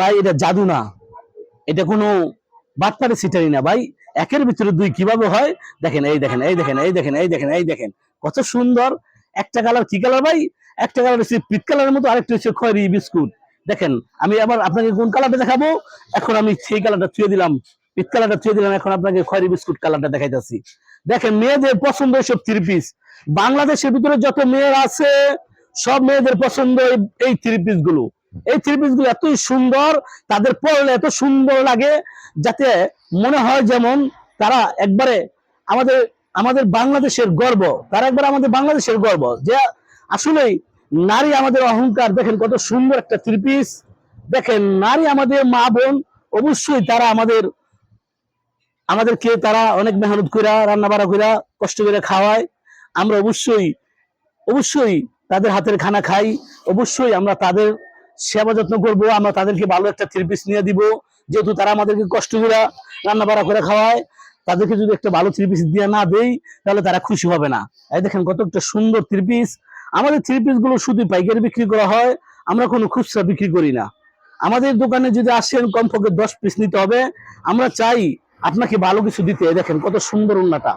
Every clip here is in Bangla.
ভাই, এটা জাদু না। এটা কোনো বাটপারে সিটারি না ভাই। একের ভিতরে দুই কীভাবে হয়? দেখেন, এই দেখেন এই দেখেন এই দেখেন এই দেখেন এই দেখেন। কত সুন্দর। একটা কালার কি কালার ভাই? একটা কালার হচ্ছে পিট কালারের মতো, আরেকটা হচ্ছে খয়েরি বিস্কুট। দেখেন, আমি আবার আপনাকে কোন কালারটা দেখাবো? এখন আমি সেই কালারটা ছুঁয়ে দিলাম। পিট কালারটা ছুঁয়ে দিলাম, এখন আপনাকে খয়েরি বিস্কুট কালারটা দেখাইতেছি। দেখেন, মেয়েদের পছন্দ সব থ্রি পিস বাংলাদেশের ভিতরে যত মেয়ের আছে, সব মেয়েদের পছন্দ এই থ্রি পিসগুলো। এই থ্রি পিসগুলো এতই সুন্দর, তাদের পরলে এত সুন্দর লাগে, যাতে মনে হয় যেমন তারা একবারে আমাদের আমাদের বাংলাদেশের গর্ব, তারা একবার আমাদের বাংলাদেশের গর্ব, যে আসলেই নারী আমাদের অহংকার, দেখেন কত সুন্দর একটা থ্রি পিস দেখেন নারী আমাদের মা বোন, অবশ্যই তারা আমাদের, আমাদেরকে তারা অনেক মেহনত করে রান্না বাড়া করে কষ্ট করে খাওয়ায়, আমরা অবশ্যই অবশ্যই তাদের হাতের খানা খাই, অবশ্যই আমরা তাদের সেবা যত্ন করব, আমরা তাদেরকে ভালো একটা থ্রি নিয়ে দিব। যেহেতু তারা আমাদেরকে কষ্ট করে রান্না বাড়া করে খাওয়ায়, তাদেরকে যদি একটা ভালো থ্রি পিস দিয়ে না দেই, তাহলে তারা খুশি হবে না। এই দেখেন কত একটা সুন্দর থ্রি পিস আমাদের থ্রি পিসগুলো শুধু পাইকারি বিক্রি করা হয়, আমরা কোনো খুচরা বিক্রি করি না। আমাদের দোকানে যদি আসেন, কমপক্ষে দশ পিস নিতে হবে। আমরা চাই আপনাকে ভালো কিছু দিতে। দেখেন কত সুন্দর উন্নাটা।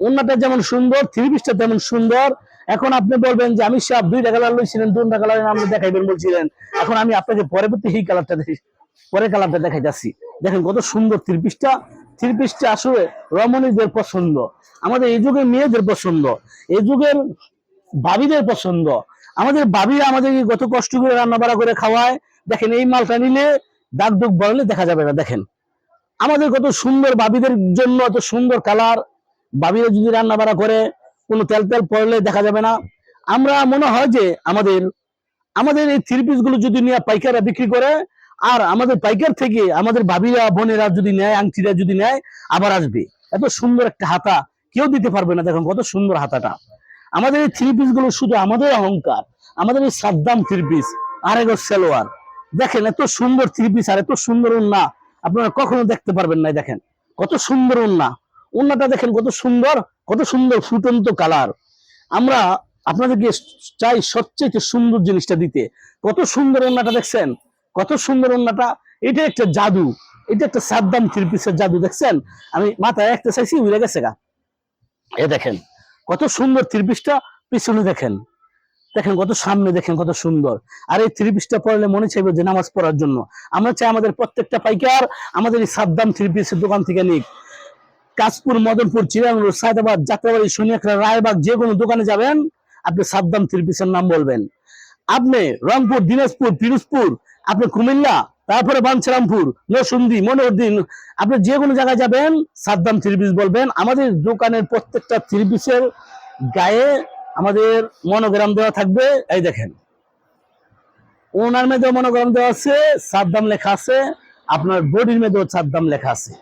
উন্নাটা যেমন সুন্দর থ্রি পিসটা তেমন সুন্দর। এখন আপনি বলবেন যে আমি সাহেব দুইটা কালার লইছিলেন দুটা কালার আপনি দেখাইবেন বলছিলেন। এখন আমি আপনাকে পরবর্তী এই কালারটা দেখি পরে কালারটা দেখাই যাচ্ছি দেখেন কত সুন্দর থ্রি পিসটা থ্রি পিসটা আসলে রমণীদের পছন্দ। আমাদের এই যুগের মেয়েদের পছন্দ, এই যুগের ভাবিদের পছন্দ। আমাদের ভাবিরা আমাদেরকে কত কষ্ট করে রান্না বাড়া করে খাওয়ায়। দেখেন এই মালটা নিলে দাগ দুগ বড়লে দেখা যাবে না, দেখেন। আমাদের কত সুন্দর ভাবিদের জন্য, এত সুন্দর কালার ভাবিরা যদি রান্না বাড়া করে কোনো তেল তেল পড়লে দেখা যাবে না। আমরা মনে হয় যে আমাদের আমাদের এই থ্রি পিসগুলো যদি নিয়ে পাইকাররা বিক্রি করে, আর আমাদের পাইকার থেকে আমাদের ভাবিরা, বোনেরা যদি নেয়, আংটিরা যদি নেয়, আবার আসবে। এত সুন্দর একটা হাতা, কেউ দিতে পারবে না, দেখুন কত সুন্দর হাতাটা। আমাদের এই থ্রি পিসগুলো শুধু আমাদের অহংকার, আমাদের এই সাদ্দাম থ্রি পিস আরেক সেলোয়ার। দেখেন এত সুন্দর থ্রি পিস আর এত সুন্দর উন্না। আপনারা কখনো দেখতে পারবেন না দেখেন। কত সুন্দর উন্না। উন্নাটা দেখেন কত সুন্দর। কত সুন্দর ফুটন্ত কালার। আমরা আপনাদেরকে চাই সবচেয়ে সুন্দর জিনিসটা দিতে। কত সুন্দর উন্নাটা দেখছেন? কত সুন্দর উন্নাটা এটা একটা জাদু। এটা একটা সাদ্দাম থ্রি পিসের জাদু, দেখছেন? আমি মাথায় রাখতে চাইছি, উড়ে গেছে গা। এ দেখেন, কত সুন্দর থ্রি পিসটা পিছনে দেখেন। দেখেন কত সামনে দেখেন কত সুন্দর। আর এই থ্রি পিসটা পড়লে মনে চাইবে যে নামাজ পড়ার জন্য। আমরা চাই আমাদের প্রত্যেকটা পাইকার আমাদের এই সাদ্দাম থ্রি পিসের দোকান থেকে নিক। কাশপুর, মদনপুর চিরানুর সায়দাবাদ যাত্রাবাড়ি রায়বাগ, যে কোনো দোকানে যাবেন, আপনি সাদ্দাম থ্রিপিসের নাম বলবেন। আপনি রংপুর, দিনাজপুর, পিরোজপুর, আপনি কুমিল্লা, তারপরে বাঞ্ছারামপুর নরসুন্দি মনোহরদিন আপনি যে কোনো জায়গায় যাবেন, সাদ্দাম থ্রি পিস বলবেন। আমাদের দোকানের প্রত্যেকটা থ্রি পিসের গায়ে আমাদের মনোগ্রাম দেওয়া থাকবে। এই দেখেন। ওনার মেয়েদের মনোগ্রাম দেওয়া আছে, সাদ্দাম লেখা আছে, আপনার বডির মেয়েদেও সাদ্দাম লেখা আছে।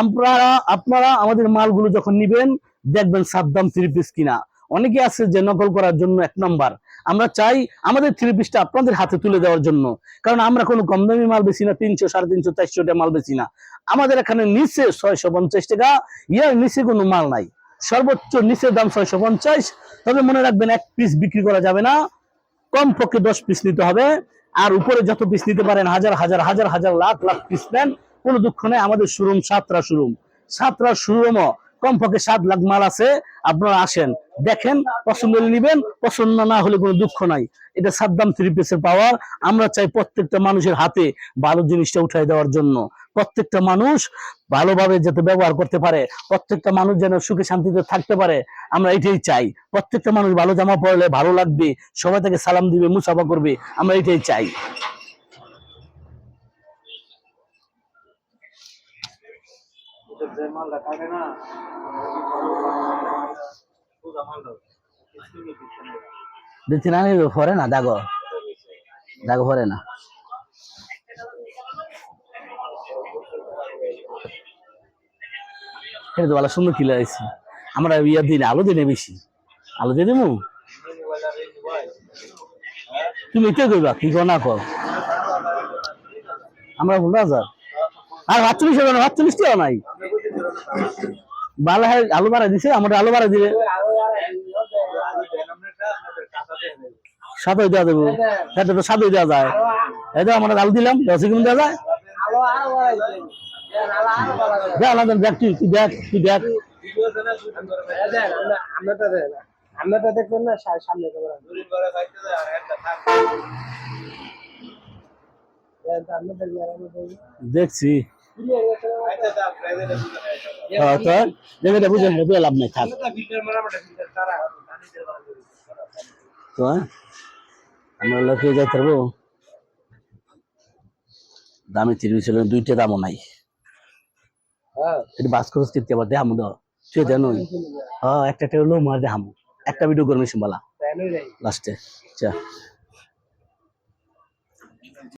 আপনারা আপনারা আমাদের মালগুলো যখন নিবেন, দেখবেন সাদ্দাম থ্রি পিস কিনা। অনেকে আছে যে নকল করার জন্য এক নম্বর আমরা চাই আমাদের থ্রি পিসটা আপনাদের হাতে তুলে দেওয়ার জন্য। কারণ আমরা কোনো কম দামি মাল বেশি না, তিনশো, সাড়ে তিনশো, চারশো টাকা মাল বেশি না। আমাদের এখানে নিচে ছয়শো পঞ্চাশ টাকা, ইয়ার নিচে কোনো মাল নাই। সর্বোচ্চ নিচের দাম ছয়শো পঞ্চাশ। তবে মনে রাখবেন এক পিস বিক্রি করা যাবে না। কম পক্ষে দশ পিস নিতে হবে। আর উপরে যত পিস নিতে পারেন, হাজার হাজার হাজার হাজার, লাখ লাখ পিস নেন। কোনো দুঃখ নেই, আমাদের শোরুম সাতরা শোরুম সাতরা শোরুমও কমপক্ষে সাত লাখ মাল আছে, আপনারা আসেন, দেখেন, পছন্দ নিবেন, পছন্দ না হলে কোনো দুঃখ নাই। এটা সাদ্দাম থ্রি পিসের পাওয়ার, আমরা চাই প্রত্যেকটা মানুষের হাতে ভালো জিনিসটা উঠাই দেওয়ার জন্য। প্রত্যেকটা মানুষ ভালোভাবে যাতে ব্যবহার করতে পারে, প্রত্যেকটা মানুষ যেন সুখে শান্তিতে থাকতে পারে, আমরা এটাই চাই। প্রত্যেকটা মানুষ ভালো জামা পরলে ভালো লাগবে, সবাই তাকে সালাম দিবে, মুসাফা করবে, আমরা এটাই চাই। যে না দিচ্ছে না দিচ্ছি না না দাগো দাগো পরে না এটা তো ভালো সুন্দর কিলা আমরা ইয়া দিন আলো দিনে বেশি আলো দিয়ে দেবো তুমি এটাই করবা কি কর না কর আমরা বলব হাজার আর আটচল্লিশ হবে না আটচল্লিশ টাকা নাই ভালো আলু বাড়া দিছে আমরা আলু বাড়া দিলে সাতই দেওয়া দেবো সেটা তো সাতই দেওয়া যায়। তো আমরা আলু দিলাম, দশ সেকেন্ড দেওয়া যায়। দেখছি। নেয় হ্যাঁ? দামে তিরিশ দুইটা দামও নাই। বাস খরচ কিনতে আবার দেহামু দাও জানো হ্যাঁ একটা একটা লো মার দেহামু একটা ভিডিও করবি সম্বালা। লাস্টে আচ্ছা।